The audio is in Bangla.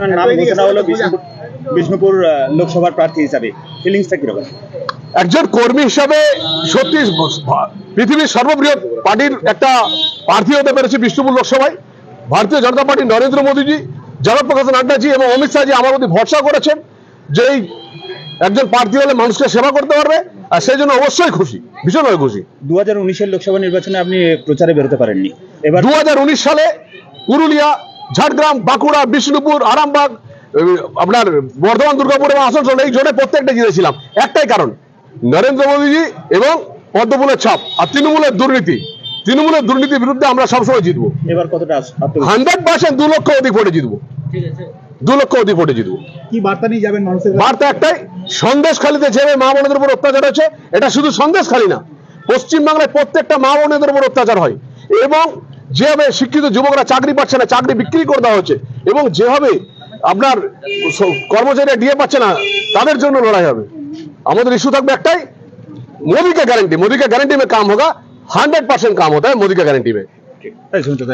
আপনার নাম ঘোষণা হলো বিষ্ণুপুর বিষ্ণুপুর লোকসভার প্রার্থী হিসাবে। ফিলিংসটা কীরকম? একজন কর্মী হিসাবে সত্যি পৃথিবীর সর্ববৃহৎ পার্টির একটা প্রার্থী হতে পেরেছে বিষ্ণুপুর লোকসভায়। ভারতীয় জনতা পার্টি নরেন্দ্র মোদীজি জগৎপ্রকাশ নাড্ডাজি এবং অমিত শাহজি আমার প্রতি ভরসা করেছেন যে এই একজন প্রার্থী হলে মানুষকে সেবা করতে পারবে আর সেই জন্য অবশ্যই খুশি ভীষণভাবে খুশি। দু হাজার উনিশের লোকসভা নির্বাচনে আপনি প্রচারে বেরোতে পারেননি। এবার দু হাজার উনিশ সালে পুরুলিয়া ঝাড়গ্রাম বাঁকুড়া বিষ্ণুপুর আরামবাগ আপনার বর্ধমান দুর্গাপুর এবং আসানসোল এই জোনে প্রত্যেকটা জিতেছিলাম একটাই কারণ নরেন্দ্র মোদীজি এবং পদ্মফুলের ছাপ আর তৃণমূলের দুর্নীতি। তৃণমূলের দুর্নীতির বিরুদ্ধে আমরা সবসময় জিতবো। এবার কতটা হান্ড্রেড পার্সেন্ট দু লক্ষ অধিক ভোটে জিতবো। দু লক্ষ অধিক ভোটে জিতবো। কি বার্তা নিয়ে যাবেন মানুষের? বার্তা একটাই সন্দেশখালীতে যেভাবে মা বোনদের উপর অত্যাচার হচ্ছে এটা শুধু সন্দেশখালী না পশ্চিমবাংলায় প্রত্যেকটা মা বোনেদের উপর অত্যাচার হয়। এবং যেভাবে শিক্ষিত যুবকরা চাকরি পাচ্ছে না চাকরি বিক্রি করে দেওয়া হচ্ছে এবং যেভাবে আপনার স- কর্মচারীরা ডিএ পাচ্ছে না তাদের জন্য লড়াই হবে আমাদের ইস্যু থাকবে একটাই मोदी का गारंटी मोदी का गारंटी में काम होगा हंड्रेड परसेंट काम होता है मोदी का गारंटी में তাই শুনতে থাকি।